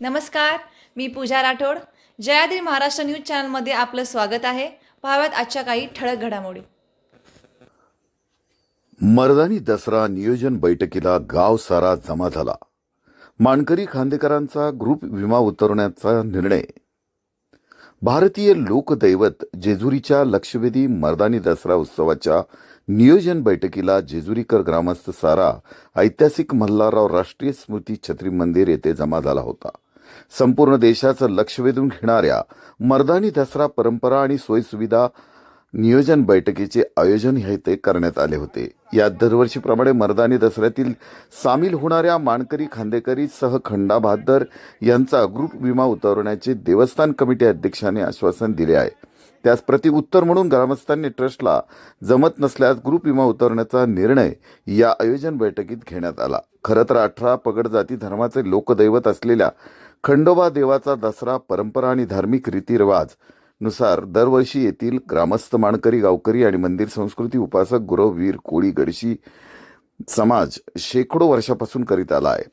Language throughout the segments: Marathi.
नमस्कार मी पूजा राठोड. जयाद्री महाराष्ट्र न्यूज चॅनलमध्ये आपलं स्वागत आहे. पाहाव्यात आजच्या काही ठळक घडामोडी. मर्दानी दसरा नियोजन बैठकीला गाव सारा जमा झाला. मानकरी खांदेकरांचा ग्रुप विमा उतरवण्याचा निर्णय. भारतीय लोकदैवत जेजुरीच्या लक्षवेधी मर्दानी दसरा उत्सवाच्या नियोजन बैठकीला जेजुरीकर ग्रामस्थ सारा ऐतिहासिक मल्हारराव राष्ट्रीय स्मृती छत्री मंदिर येथे जमा झाला होता. संपूर्ण देशाचं लक्ष वेधून घेणाऱ्या मर्दानी दसरा परंपरा आणि सोयीसुविधा नियोजन बैठकीचे आयोजन हे ते करण्यात आले होते. या दरवर्षीप्रमाणे मर्दानी दसऱ्यातील सामील होणाऱ्या मानकरी खांदेकरी सह खंडा बहादर यांचा ग्रुप विमा उतरवण्याचे देवस्थान कमिटी अध्यक्षाने आश्वासन दिले आहे. त्यास प्रति उत्तर म्हणून ग्रामस्थांनी ट्रस्टला जमत नसल्यास ग्रुप विमा उतरवण्याचा निर्णय या आयोजन बैठकीत घेण्यात आला. खरं तर अठरा पगड जाती धर्माचे लोकदैवत असलेल्या खंडोबा देवाचा दसरा परंपरा आणि धार्मिक रीतिरिवाजनुसार दरवर्षी येथील ग्रामस्थ माणकरी गावकरी आणि मंदिर संस्कृती उपासक गुरव वीर कोळी गडशी समाज शेकडो वर्षापासून करीत आला आहे.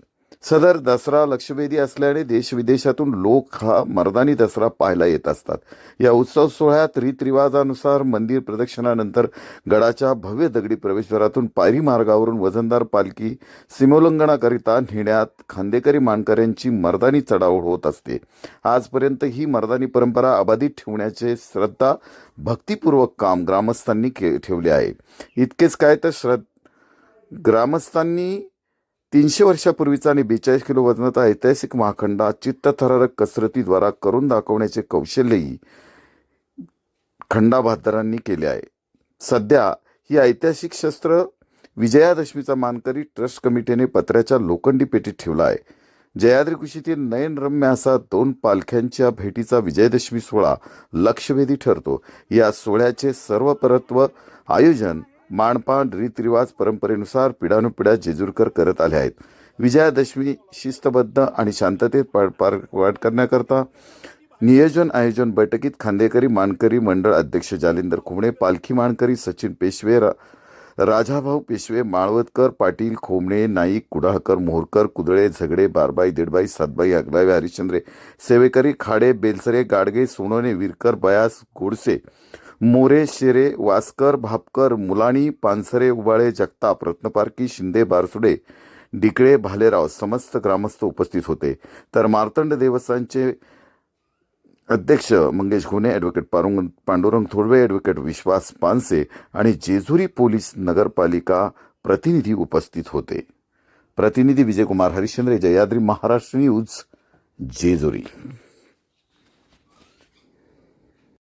सदर दसरा लक्षवेधी असल्याने देश विदेशातून लोक हा मर्दानी दसरा पाहायला येत असतात. या उत्सव सोहळ्यात रीतरिवाजानुसार मंदिर प्रदक्षिणानंतर गडाच्या भव्य दगडी प्रवेशद्वारातून पायरी मार्गावरून वजनदार पालखी सीमोल्लंघनाकरिता नेण्यात खांदेकरी मानकऱ्यांची मर्दानी चढाओढ होत असते. आजपर्यंत ही मर्दानी परंपरा अबाधित ठेवण्याचे श्रद्धा भक्तिपूर्वक काम ग्रामस्थांनी के ठेवले आहे. इतकेच काय तर श्रद्ध ग्रामस्थांनी तीनशे वर्षापूर्वीचा आणि बेचाळीस किलो वजनाचा ऐतिहासिक महाखंडा चित्तथरारक कसरतीद्वारा करून दाखवण्याचे कौशल्यही खंडाबहादरांनी केले आहे. सध्या ही ऐतिहासिक शस्त्र विजयादशमीचा मानकरी ट्रस्ट कमिटीने पत्र्याच्या लोखंडी पेटीत ठेवला आहे. जयाद्री कुशीतील नयनरम्य असा दोन पालख्यांच्या भेटीचा विजयदशमी सोहळा लक्षवेधी ठरतो. या सोहळ्याचे सर्व परत्व आयोजन मानपान रीतरिवाज परंपरेनुसार पिढ्यानुपिढ्या जेजूरकर करत आले आहेत. विजयादशमी शिस्तबद्ध आणि शांततेत पार पार पार करण्याकरता नियोजन आयोजन बैठकीत खांदेकरी मानकरी मंडळ अध्यक्ष जालिंदर खुमणे पालखी मानकरी सचिन पेशवे रा राजाभाऊ पेशवे माळवतकर पाटील खोमणे नाईक कुडाळकर मोहरकर कुदळे झगडे बारबाई दीडबाई सातबाई अगलावे हरिश्चंद्रे सेवेकरी खाडे बेलसरे गाडगे सोनोने विरकर बयास गोडसे मोरे शेरे वासकर भापकर मुलाणी पानसरे उबाळे जगताप रत्नपारकी शिंदे बारसुडे डिकळे भालेराव समस्त ग्रामस्थ उपस्थित होते. तर मार्तंड देवस्थानचे अध्यक्ष मंगेश घोणे ॲडव्होकेट पारुंग पांडुरंग थोडवे ॲडव्होकेट विश्वास पानसे आणि जेजुरी पोलीस नगरपालिका प्रतिनिधी उपस्थित होते. प्रतिनिधी विजयकुमार हरिश्चंद्र जयाद्री महाराष्ट्र न्यूज जेजुरी.